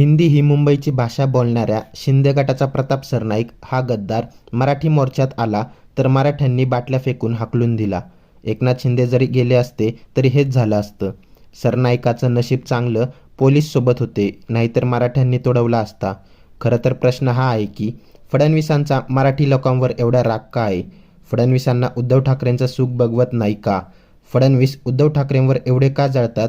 हिंदी ही मुंबईची भाषा बोलणाऱ्या शिंदे गटाचा प्रताप सरनाईक हा गद्दार मराठी मोर्चात आला तर मराठ्यांनी बाटल्या फेकून हाकलून दिला. एकनाथ शिंदे जरी गेले असते तरी हेच झालं असतं. सरनाईकाचं नशीब चांगलं पोलीस सोबत होते नाहीतर मराठ्यांनी तोडवला असता. खरं तर प्रश्न हा आहे की फडणवीसांचा मराठी लोकांवर एवढा राग का आहे? फडणवीसांना उद्धव ठाकरेंचं सुख बघवत नाही का? फडणवीस उद्धव ठाकरेंवर एवढे का जळतात?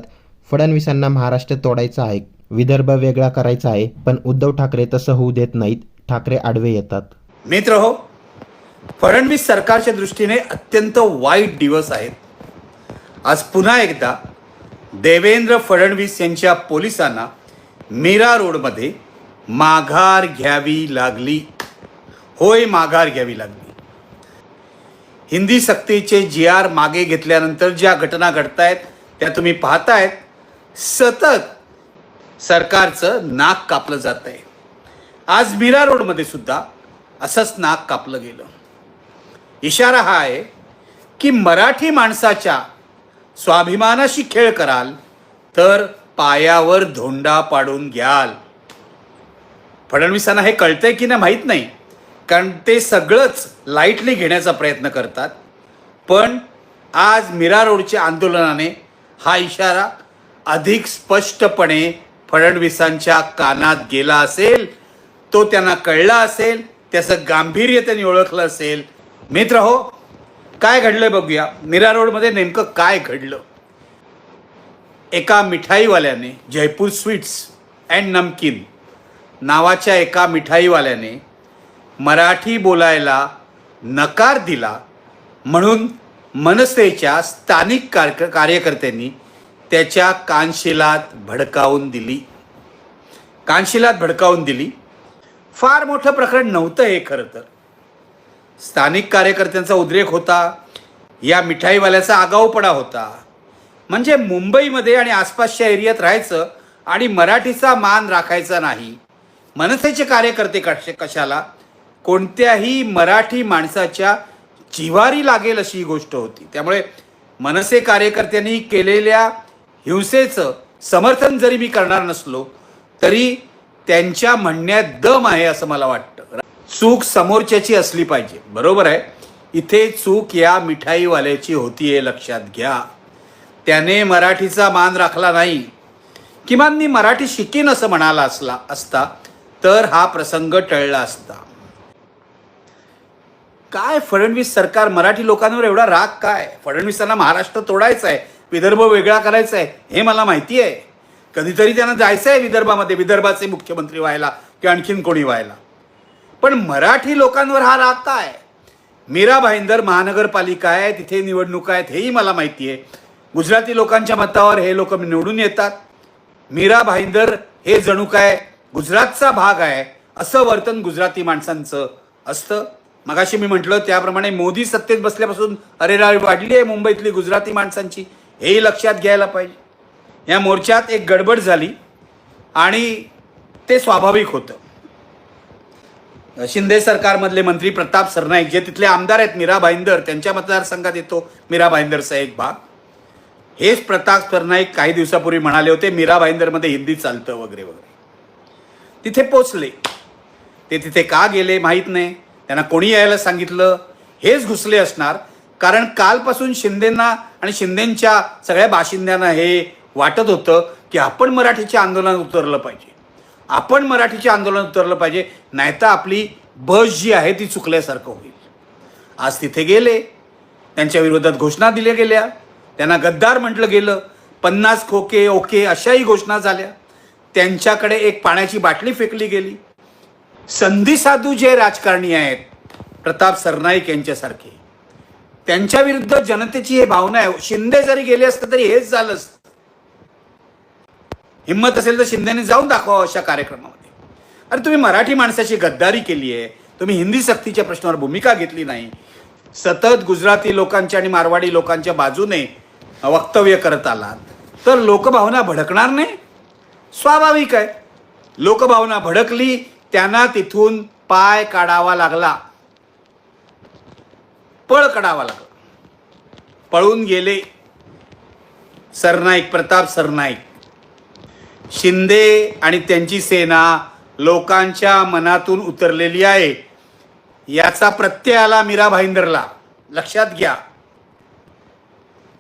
फडणवीसांना महाराष्ट्र तोडायचा आहे विदर्भ वेगळा करायचा आहे पण उद्धव ठाकरे तसं होऊ देत नाहीत ठाकरे आडवे येतात. मित्र हो फडणवीस सरकारच्या दृष्टीने अत्यंत वाईट दिवस आहेत. आज पुन्हा एकदा देवेंद्र फडणवीस यांच्या पोलिसांना मीरा रोडमध्ये माघार घ्यावी लागली. होय माघार घ्यावी लागली. हिंदी सक्तीचे जी आर मागे घेतल्यानंतर ज्या घटना घडतायत त्या तुम्ही पाहतायत. सतत सरकारचं नाक कापलं जात आहे. आज मीरा रोडमध्ये सुद्धा असंच नाक कापलं गेलं. इशारा हा आहे की मराठी माणसाच्या स्वाभिमानाशी खेळ कराल तर पायावर धोंडा पाडून घ्याल. फडणवीसांना हे कळतंय की नाही माहीत नाही कारण ते सगळंच लाईटली घेण्याचा प्रयत्न करतात. पण आज मीरा रोडच्या आंदोलनाने हा इशारा अधिक स्पष्टपणे फडणवीसांच्या कानात गेला असेल तो त्यांना कळला असेल त्याचं गांभीर्य त्यांनी ओळखलं असेल. मित्र हो काय घडलंय बघूया. मीरा रोडमध्ये नेमकं काय घडलं? एका मिठाईवाल्याने जयपूर स्वीट्स अँड नमकीन नावाच्या एका मिठाईवाल्याने मराठी बोलायला नकार दिला म्हणून मनसेच्या स्थानिक कार कार्यकर्त्यांनी त्याच्या कानशिलात भडकावून दिली. कानशिलात भडकावून दिली. फार मोठं प्रकरण नव्हतं हे खरं तर. स्थानिक कार्यकर्त्यांचा उद्रेक होता. या मिठाईवाल्याचा आगाऊपणा होता. म्हणजे मुंबईमध्ये आणि आसपासच्या एरियात राहायचं आणि मराठीचा मान राखायचा नाही. मनसेचे कार्यकर्ते कशे कशाला? कोणत्याही मराठी माणसाच्या जिवारी लागेल अशी ही गोष्ट होती. त्यामुळे मनसे कार्यकर्त्यांनी केलेल्या हिंसेचं समर्थन जरी मी करणार नसलो तरी त्यांच्या म्हणण्यात दम आहे असं मला वाटतं. चूक समोरच्याची असली पाहिजे. बरोबर आहे? इथे चूक या मिठाईवाल्याची होतीये लक्षात घ्या. त्याने मराठीचा मान राखला नाही. किमान मी मराठी शिकीन असं म्हणाला असला असता तर हा प्रसंग टळला असता. काय फडणवीस सरकार मराठी लोकांवर एवढा राग काय? फडणवीसांना महाराष्ट्र तोडायचा आहे विदर्भ वेगळा करायचा आहे हे मला माहिती आहे. कधीतरी त्यांना जायचं आहे विदर्भामध्ये विदर्भाचे मुख्यमंत्री व्हायला किंवा आणखीन कोणी व्हायला. पण मराठी लोकांवर हा राग काय? मीरा भाईंदर महानगरपालिका आहे तिथे निवडणुका आहेत हेही मला माहिती आहे. गुजराती लोकांच्या मतावर हे लोक निवडून येतात. मीरा भाईंदर हे जणू काय? गुजरातचा भाग आहे असं वर्तन गुजराती माणसांचं असतं. मगाशी मी म्हटलं त्याप्रमाणे मोदी सत्तेत बसल्यापासून अरेराळ वाढली आहे मुंबईतली गुजराती माणसांची. हेही लक्षात घ्यायला पाहिजे. या मोर्चात एक गडबड झाली आणि ते स्वाभाविक होतं. शिंदे सरकारमधले मंत्री प्रताप सरनाईक जे तिथले आमदार आहेत मीरा भाईंदर त्यांच्या मतदारसंघात येतो मीरा भाईंदरचा एक भाग. हेच प्रताप सरनाईक काही दिवसापूर्वी म्हणाले होते मीरा भाईंदरमध्ये हिंदी चालतं वगैरे वगैरे. तिथे पोचले. ते तिथे का गेले माहीत नाही. त्यांना कोणी यायला सांगितलं? हेच घुसले असणार. कारण कालपासून शिंदेंना आणि शिंदेंच्या सगळ्या बाशिंद्यांना हे वाटत होतं की आपण मराठीचे आंदोलन उतरलं पाहिजे. आपण मराठीचे आंदोलन उतरलं पाहिजे. नाहीतर आपली बस जी आहे ती चुकल्यासारखं होईल. आज तिथे गेले. त्यांच्या विरोधात घोषणा दिल्या गेल्या. त्यांना गद्दार म्हटलं गेलं. पन्नास खोके ओके अशाही घोषणा झाल्या. त्यांच्याकडे एक पाण्याची बाटली फेकली गेली. संधी साधू जे राजकारणी आहेत प्रताप सरनाईक यांच्यासारखे. त्यांच्या विरुद्ध जनतेची हे भावना आहे. शिंदे जरी गेले असते तरी हेच झालं असतं. हिंमत असेल तर शिंदेने जाऊन दाखवा अशा कार्यक्रमामध्ये. अरे तुम्ही मराठी माणसाची गद्दारी केली आहे तुम्ही हिंदी सक्तीच्या प्रश्नावर भूमिका घेतली नाही. सतत गुजराती लोकांच्या आणि मारवाडी लोकांच्या बाजूने वक्तव्य करत आलात. तर लोकभावना भडकणार नाही? स्वाभाविक आहे. लोकभावना भडकली त्यांना तिथून पाय काढावा लागला. पळ काढावा लागला. पळून गेले सरनाईक प्रताप सरनाईक. शिंदे आणि त्यांची सेना लोकांच्या मनातून उतरलेली आहे. याचा प्रत्यय आला मीरा भाईंदरला. लक्षात घ्या.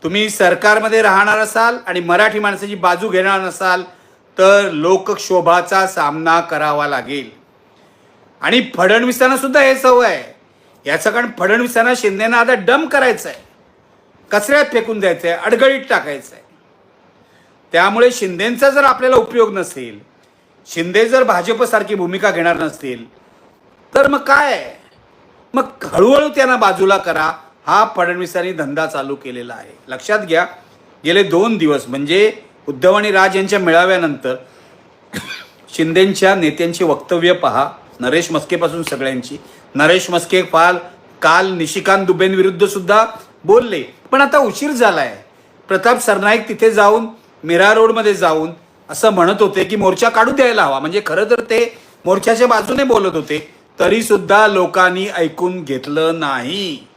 तुम्ही सरकारमध्ये राहणार असाल आणि मराठी माणसाची बाजू घेणार नसाल तर लोकक्षोभाचा सामना करावा लागेल. आणि फडणवीसांना सुद्धा हे सवय आहे. याचं कारण फडणवीसांना शिंदेना आता डम करायचं आहे कचऱ्यात फेकून द्यायचं आहे अडगळीत टाकायचं आहे त्यामुळे शिंदेंचा जर आपल्याला उपयोग नसेल शिंदे जर भाजपसारखी भूमिका घेणार नसतील तर मग काय? मग हळूहळू त्यांना बाजूला करा. हा फडणवीसांनी धंदा चालू केलेला आहे. लक्षात घ्या गेले दोन दिवस म्हणजे उद्धव आणि राज यांच्या मेळाव्यानंतर शिंदेच्या नेत्यांची वक्तव्य पहा नरेश मस्केपासून सगळ्यांची. नरेश मस्के पाल काल निशिकांत दुबेंविरुद्ध सुद्धा बोलले. पण आता उशीर झालाय. प्रताप सरनाईक तिथे जाऊन मीरा रोडमध्ये जाऊन असं म्हणत होते की मोर्चा काढू द्यायला हवा. म्हणजे खरं तर ते मोर्चाच्या बाजूने बोलत होते. तरी सुद्धा लोकांनी ऐकून घेतलं नाही.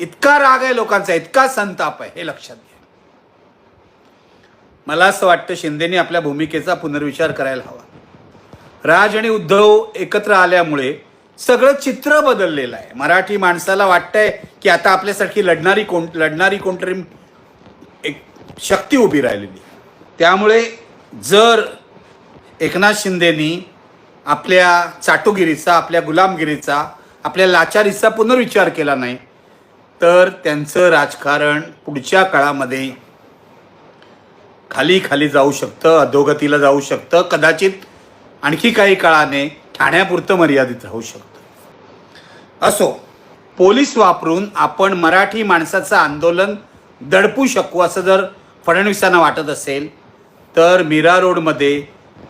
इतका राग आहे लोकांचा इतका संताप आहे. हे लक्षात घ्या. मला असं वाटतं शिंदेने आपल्या भूमिकेचा पुनर्विचार करायला हवा. राज आणि उद्धव एकत्र आल्यामुळे सगळं चित्र बदललेलं आहे. मराठी माणसाला वाटतंय की आता आपल्यासारखी लढणारी कोण लढणारी कोणतरी एक शक्ती उभी राहिलेली त्यामुळे जर एकनाथ शिंदेनी आपल्या चाटुगिरीचा आपल्या गुलामगिरीचा आपल्या लाचारीचा पुनर्विचार केला नाही तर त्यांचं राजकारण पुढच्या काळामध्ये खाली खाली जाऊ शकतं अधोगतीला जाऊ शकतं. कदाचित आणखी काही काळाने ठाण्यापुरतं मर्यादित राहू शकतं. असो पोलीस वापरून आपण मराठी माणसाचं आंदोलन दडपू शकू असं जर फडणवीसांना वाटत असेल तर मीरा रोडमध्ये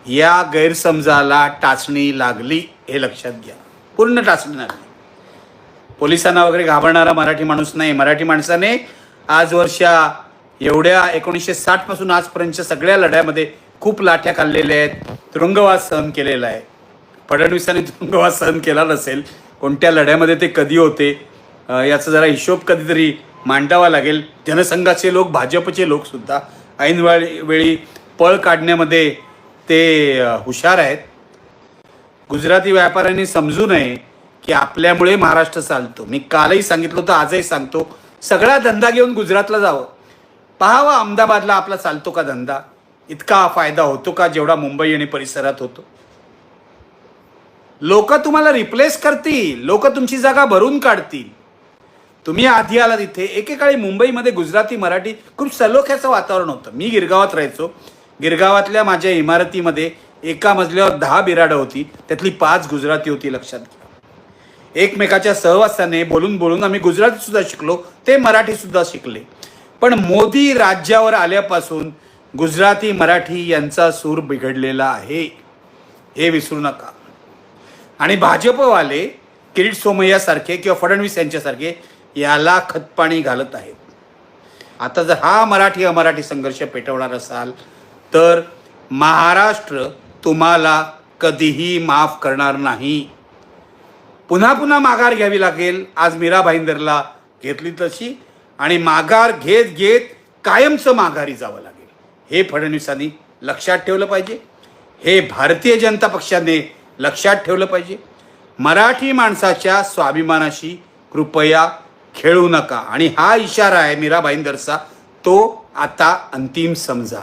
या गैरसमजाला टाचणी लागली हे लक्षात घ्या. पूर्ण टाचणी लागली. पोलिसांना वगैरे घाबरणारा मराठी माणूस नाही. मराठी माणसाने आज वर्षा एवढ्या एकोणीसशे साठपासून आजपर्यंतच्या सगळ्या लढ्यामध्ये खूप लाठ्या खाल्लेल्या आहेत तुरुंगवास सहन केलेला आहे. फडणवीसांनी तुरुंगवास सहन केला नसेल कोणत्या लढ्यामध्ये ते कधी होते याचा जरा हिशोब कधीतरी मांडावा लागेल. जनसंघाचे लोक भाजपचे लोकसुद्धा ऐन वेळी वेळी पळ काढण्यामध्ये ते हुशार आहेत. गुजराती व्यापाऱ्यांनी समजू नये की आपल्यामुळे महाराष्ट्र चालतो. मी कालही सांगितलं होतं आजही सांगतो. सगळा धंदा घेऊन गुजरातला जावं. पहावा अहमदाबादला आपला चालतो का धंदा. इतका फायदा होतो का जेवढा मुंबई आणि परिसरात होतो. लोक तुम्हाला रिप्लेस करतील. लोक तुमची जागा भरून काढतील. तुम्ही आधी आला तिथे एकेकाळी मुंबईमध्ये गुजराती मराठी खूप सलोख्याचं वातावरण होतं. मी गिरगावात राहायचो. गिरगावातल्या माझ्या इमारतीमध्ये एका मजल्यावर दहा बिराडं होती. त्यातली पाच गुजराती होती लक्षात घ्या. एकमेकाच्या सहवासाने बोलून बोलून आम्ही गुजराती सुद्धा शिकलो. ते मराठी सुद्धा शिकले. पण मोदी राज्यावर आल्यापासून गुजराती मराठी यांचा सूर बिघडलेला आहे. हे विसरू नका. आणि भाजपवाले किरीट सोमय्यासारखे किंवा फडणवीस यांच्यासारखे याला खतपाणी घालत आहेत. आता जर हा मराठी अमराठी संघर्ष पेटवणार असाल तर महाराष्ट्र तुम्हाला कधीही माफ करणार नाही. पुन्हा पुन्हा माघार घ्यावी लागेल. आज मीरा भाईंदरला घेतली तशी आणि माघार घेत घेत कायमचं माघारी जावं लागेल. हे फडणवीसांनी लक्षात ठेवलं पाहिजे. हे भारतीय जनता पक्षाने लक्षात ठेवलं पाहिजे. मराठी माणसाच्या स्वाभिमानाशी कृपया खेळू नका. आणि हा इशारा आहे मीरा भाईंदरचा तो आता अंतिम समजा.